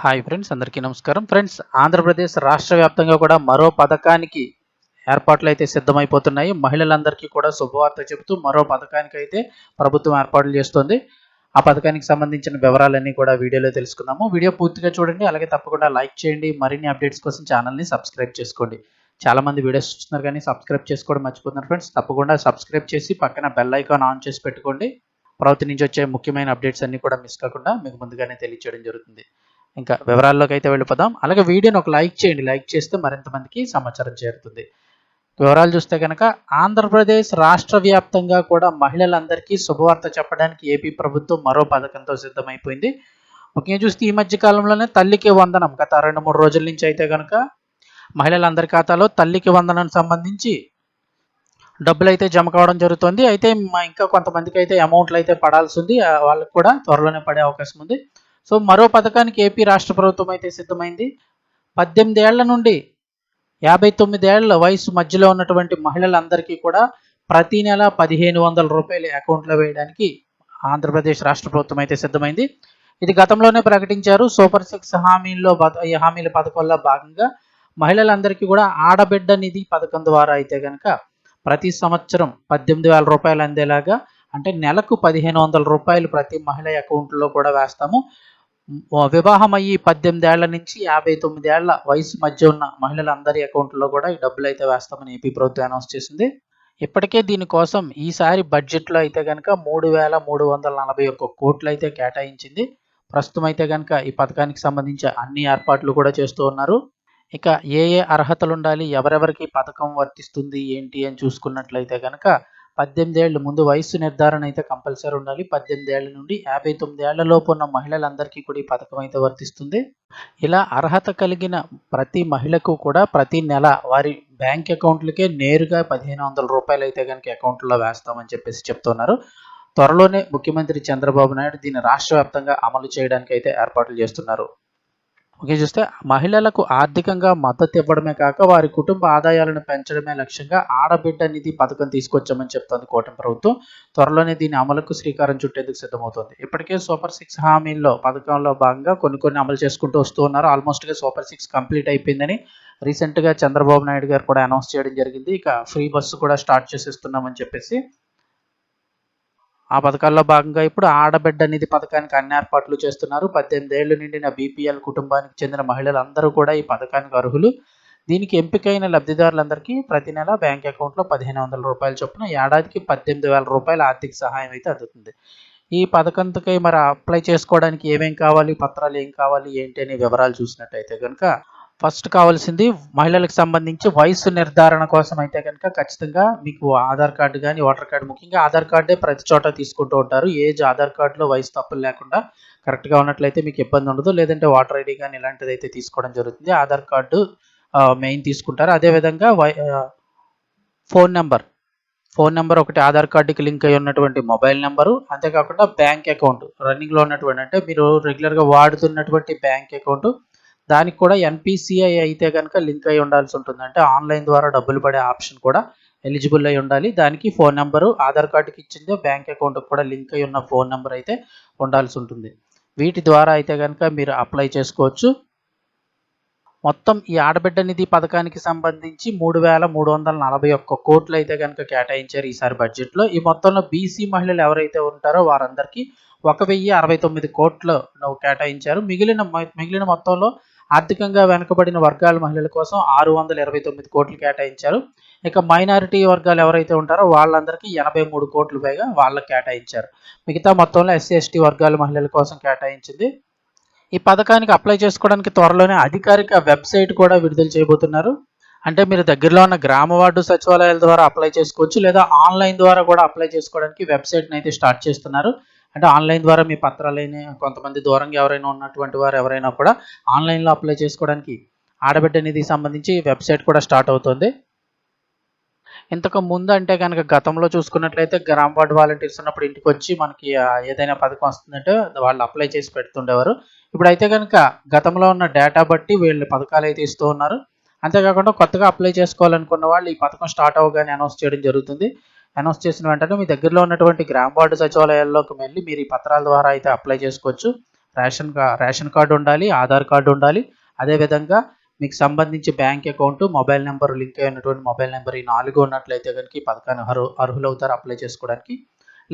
Hi friends అందరికీ నమస్కారం. Friends Andhra Pradesh రాష్ట్ర వ్యాప్తంగా కూడా మరో పథకానికి ఏర్పాట్లు అయితే సిద్ధమైపోతున్నాయి. మహిళలందరికీ కూడా శుభవార్త చెబుతూ మరో పథకానికి అయితే ప్రభుత్వం ఏర్పాట్లు చేస్తుంది. ఆ పథకానికి సంబంధించిన వివరాలన్నీ కూడా వీడియోలో తెలుసుకుందాము. వీడియో పూర్తిగా చూడండి అలాగే తప్పకుండా లైక్ చేయండి మరిన్ని అప్డేట్స్ కోసం ఛానల్ని సబ్స్క్రైబ్ చేసుకోండి. చాలా మంది వీడియోస్ చూస్తున్నారు కానీ సబ్స్క్రైబ్ చేసుకోవడం మర్చిపోతున్నారు ఫ్రెండ్స్ తప్పకుండా సబ్స్క్రైబ్ చేసి పక్కన బెల్ ఐకాన్ ఆన్ చేసి పెట్టుకోండి. ప్రభుత్వం నుంచి వచ్చే ముఖ్యమైన అప్డేట్స్ అన్ని కూడా మిస్ కాకుండా మీకు ముందుగానే తెలియచేయడం జరుగుతుంది. ఇంకా వివరాల్లోకి అయితే వెళ్ళిపోదాం. అలాగే వీడియోని ఒక లైక్ చేయండి. లైక్ చేస్తే మరింత మందికి సమాచారం చేరుతుంది. వివరాలు చూస్తే కనుక ఆంధ్రప్రదేశ్ రాష్ట్ర వ్యాప్తంగా కూడా మహిళలందరికీ శుభవార్త చెప్పడానికి ఏపీ ప్రభుత్వం మరో పథకంతో సిద్ధమైపోయింది. ముఖ్యంగా చూస్తే ఈ మధ్య కాలంలోనే తల్లికి వందనం గత రెండు మూడు రోజుల నుంచి అయితే కనుక మహిళలందరి ఖాతాలో తల్లికి వందనం సంబంధించి డబ్బులు అయితే జమ కావడం జరుగుతుంది. అయితే మా ఇంకా కొంతమందికి అయితే అమౌంట్లు అయితే పడాల్సి ఉంది. వాళ్ళకి కూడా త్వరలోనే పడే అవకాశం ఉంది. సో మరో పథకానికి ఏపీ రాష్ట్ర ప్రభుత్వం అయితే సిద్ధమైంది. పద్దెనిమిది ఏళ్ళ నుండి యాభై తొమ్మిది ఏళ్ళ వయసు మధ్యలో ఉన్నటువంటి మహిళలందరికీ కూడా ప్రతి నెల పదిహేను వందల రూపాయలు అకౌంట్లో వేయడానికి ఆంధ్రప్రదేశ్ రాష్ట్ర ప్రభుత్వం అయితే సిద్ధమైంది. ఇది గతంలోనే ప్రకటించారు. సూపర్ సిక్స్ హామీల్లో ఈ హామీల పథకంలో భాగంగా మహిళలందరికీ కూడా ఆడబిడ్డ నిధి పథకం ద్వారా అయితే కనుక ప్రతి సంవత్సరం పద్దెనిమిది వేల రూపాయలు అందేలాగా అంటే నెలకు పదిహేను వందల రూపాయలు ప్రతి మహిళ అకౌంట్లో కూడా వేస్తాము. వివాహం అయ్యి పద్దెనిమిది నుంచి యాభై తొమ్మిదేళ్ళ వయసు మధ్య ఉన్న మహిళలందరి అకౌంట్లో కూడా ఈ డబ్బులు అయితే వేస్తామని ఏపీ ప్రభుత్వం అనౌన్స్ చేసింది. ఇప్పటికే దీనికోసం ఈసారి బడ్జెట్లో అయితే కనుక మూడు వేల మూడు వందల నలభై ఒక్క కోట్లు అయితే కేటాయించింది. ప్రస్తుతం అయితే కనుక ఈ పథకానికి సంబంధించి అన్ని ఏర్పాట్లు కూడా చేస్తూ ఉన్నారు. ఇక ఏ ఏ అర్హతలు ఉండాలి ఎవరెవరికి పథకం వర్తిస్తుంది ఏంటి అని చూసుకున్నట్లయితే కనుక పద్దెనిమిది ఏళ్ళు ముందు వయసు నిర్ధారణ అయితే కంపల్సరీ ఉండాలి. పద్దెనిమిది ఏళ్ళ నుండి యాభై తొమ్మిది ఏళ్ళలోపు ఉన్న మహిళలందరికీ కూడా ఈ పథకం అయితే వర్తిస్తుంది. ఇలా అర్హత కలిగిన ప్రతి మహిళకు కూడా ప్రతి నెల వారి బ్యాంక్ అకౌంట్లకే నేరుగా పదిహేను వందల రూపాయలు అయితే కనుక అకౌంట్లో వేస్తామని చెప్పేసి చెప్తున్నారు. త్వరలోనే ముఖ్యమంత్రి చంద్రబాబు నాయుడు దీన్ని రాష్ట్ర వ్యాప్తంగా అమలు చేయడానికి అయితే ఏర్పాట్లు చేస్తున్నారు. ఓకే చూస్తే మహిళలకు ఆర్థికంగా మద్దతు ఇవ్వడమే కాక వారి కుటుంబ ఆదాయాలను పెంచడమే లక్ష్యంగా ఆడబిడ్డ నిధి పథకం తీసుకొచ్చామని చెప్తోంది కూటమి ప్రభుత్వం. త్వరలోనే దీని అమలుకు శ్రీకారం చుట్టేందుకు సిద్ధమవుతోంది. ఇప్పటికే సూపర్ సిక్స్ హామీల్లో పథకంలో భాగంగా కొన్ని కొన్ని అమలు చేసుకుంటూ వస్తూ ఉన్నారు. ఆల్మోస్ట్గా సూపర్ సిక్స్ కంప్లీట్ అయిపోయిందని రీసెంట్గా చంద్రబాబు నాయుడు గారు కూడా అనౌన్స్ చేయడం జరిగింది. ఇక ఫ్రీ బస్సు కూడా స్టార్ట్ చేసేస్తున్నామని చెప్పేసి ఆ పథకాల్లో భాగంగా ఇప్పుడు ఆడబిడ్డ నిధి పథకానికి అన్ని ఏర్పాట్లు చేస్తున్నారు. పద్దెనిమిది ఏళ్ళు నిండిన బీపీఎల్ కుటుంబానికి చెందిన మహిళలందరూ కూడా ఈ పథకానికి అర్హులు. దీనికి ఎంపికైన లబ్ధిదారులందరికీ ప్రతి నెల బ్యాంక్ అకౌంట్లో పదిహేను వందల రూపాయల చొప్పున ఏడాదికి పద్దెనిమిది వేల రూపాయల ఆర్థిక సహాయం అయితే అందుతుంది. ఈ పథకంకి మరి అప్లై చేసుకోవడానికి ఏమేం కావాలి పత్రాలు ఏం కావాలి ఏంటి అనే వివరాలు చూసినట్టయితే కనుక ఫస్ట్ కావాల్సింది మహిళలకు సంబంధించి వయసు నిర్ధారణ కోసం అయితే కనుక ఖచ్చితంగా మీకు ఆధార్ కార్డు కానీ ఓటర్ కార్డు ముఖ్యంగా ఆధార్ కార్డే ప్రతి చోట తీసుకుంటూ ఉంటారు. ఏజ్ ఆధార్ కార్డులో వయసు తప్పులు లేకుండా కరెక్ట్గా ఉన్నట్లయితే మీకు ఇబ్బంది ఉండదు. లేదంటే ఓటర్ ఐడి కానీ ఇలాంటిది అయితే తీసుకోవడం జరుగుతుంది. ఆధార్ కార్డు మెయిన్ తీసుకుంటారు. అదేవిధంగా వై ఫోన్ నెంబర్. ఫోన్ నెంబర్ ఒకటి ఆధార్ కార్డుకి లింక్ అయి ఉన్నటువంటి మొబైల్ నెంబరు. అంతేకాకుండా బ్యాంక్ అకౌంట్. రన్నింగ్లో ఉన్నటువంటి అంటే మీరు రెగ్యులర్గా వాడుతున్నటువంటి బ్యాంక్ అకౌంట్ దానికి కూడా ఎన్పిసిఐ అయితే కనుక లింక్ అయి ఉండాల్సి ఉంటుంది. అంటే ఆన్లైన్ ద్వారా డబ్బులు పడే ఆప్షన్ కూడా ఎలిజిబుల్ అయి ఉండాలి. దానికి ఫోన్ నెంబరు ఆధార్ కార్డుకి ఇచ్చిందే బ్యాంక్ అకౌంట్కి కూడా లింక్ అయి ఉన్న ఫోన్ నెంబర్ అయితే ఉండాల్సి ఉంటుంది. వీటి ద్వారా అయితే కనుక మీరు అప్లై చేసుకోవచ్చు. మొత్తం ఈ ఆడబిడ్డ నిధి పథకానికి సంబంధించి మూడు వేల మూడు వందల నలభై ఒక్క కోట్లు అయితే కనుక కేటాయించారు ఈసారి బడ్జెట్లో. ఈ మొత్తంలో బీసీ మహిళలు ఎవరైతే ఉంటారో వారందరికీ ఒక వెయ్యి అరవై తొమ్మిది కోట్లు కేటాయించారు. మిగిలిన మిగిలిన మొత్తంలో ఆర్థికంగా వెనుకబడిన వర్గాల మహిళల కోసం ఆరు వందల ఇరవై తొమ్మిది కోట్లు కేటాయించారు. ఇక మైనారిటీ వర్గాలు ఎవరైతే ఉంటారో వాళ్ళందరికీ ఎనభై మూడు కోట్లు పైగా వాళ్ళకి కేటాయించారు. మిగతా మొత్తంలో ఎస్సీ ఎస్టీ వర్గాల మహిళల కోసం కేటాయించింది. ఈ పథకానికి అప్లై చేసుకోవడానికి త్వరలోనే అధికారిక వెబ్సైట్ కూడా విడుదల చేయబోతున్నారు. అంటే మీరు దగ్గరలో ఉన్న గ్రామ వార్డు సచివాలయాల ద్వారా అప్లై చేసుకోవచ్చు లేదా ఆన్లైన్ ద్వారా కూడా అప్లై చేసుకోవడానికి వెబ్సైట్ని అయితే స్టార్ట్ చేస్తున్నారు. అంటే ఆన్లైన్ ద్వారా మీ పత్రాలని కొంతమంది దూరంగా ఎవరైనా ఉన్నటువంటి వారు ఎవరైనా కూడా ఆన్లైన్లో అప్లై చేసుకోవడానికి ఆడబిడ్డ నిధికి సంబంధించి వెబ్సైట్ కూడా స్టార్ట్ అవుతుంది. ఇంతకు ముందు అంటే కనుక గతంలో చూసుకున్నట్లయితే గ్రామ వార్డు వాలంటీర్స్ ఉన్నప్పుడు ఇంటికి వచ్చి మనకి ఏదైనా పథకం వస్తుందంటే వాళ్ళు అప్లై చేసి పెడుతుండేవారు. ఇప్పుడైతే కనుక గతంలో ఉన్న డేటా బట్టి వీళ్ళు పథకాలు అయితే ఇస్తూ ఉన్నారు. అంతేకాకుండా కొత్తగా అప్లై చేసుకోవాలనుకున్న వాళ్ళు ఈ పథకం స్టార్ట్ అవ్వగానే అనౌన్స్ చేయడం జరుగుతుంది. అనౌన్స్ చేసిన వెంటనే మీ దగ్గరలో ఉన్నటువంటి గ్రామ వార్డు సచివాలయాల్లోకి వెళ్ళి మీరు ఈ పత్రాల ద్వారా అయితే అప్లై చేసుకోవచ్చు. రేషన్ కార్ రేషన్ కార్డు ఉండాలి ఆధార్ కార్డు ఉండాలి. అదేవిధంగా మీకు సంబంధించి bank account mobile number link అయినటువంటి మొబైల్ నెంబర్ ఈ నాలుగు ఉన్నట్లయితే కనుక ఈ పథకాన్ని అర్హు అర్హులవుతారు అప్లై చేసుకోవడానికి.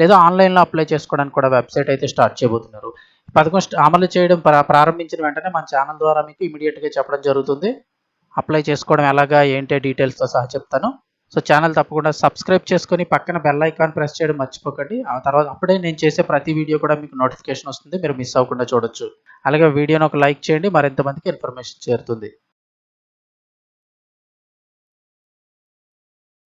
లేదా ఆన్లైన్లో అప్లై చేసుకోవడానికి కూడా వెబ్సైట్ అయితే స్టార్ట్ చేయబోతున్నారు. ఈ పథకం అమలు చేయడం ప్రారంభించిన వెంటనే మన ఛానల్ ద్వారా మీకు ఇమీడియట్గా చెప్పడం జరుగుతుంది. అప్లై చేసుకోవడం ఎలాగా ఏంటి డీటెయిల్స్తో సహా చెప్తాను. సో ఛానల్ తప్పకుండా సబ్స్క్రైబ్ చేసుకొని పక్కన బెల్ ఐకాన్ ప్రెస్ చేయడం మర్చిపోకండి. ఆ తర్వాత అప్పుడే నేను చేసే ప్రతి వీడియో కూడా మీకు నోటిఫికేషన్ వస్తుంది. మీరు మిస్ అవ్వకుండా చూడొచ్చు. అలాగే వీడియోని ఒక లైక్ చేయండి. మరింత మందికి ఇన్ఫర్మేషన్ చేరుతుంది.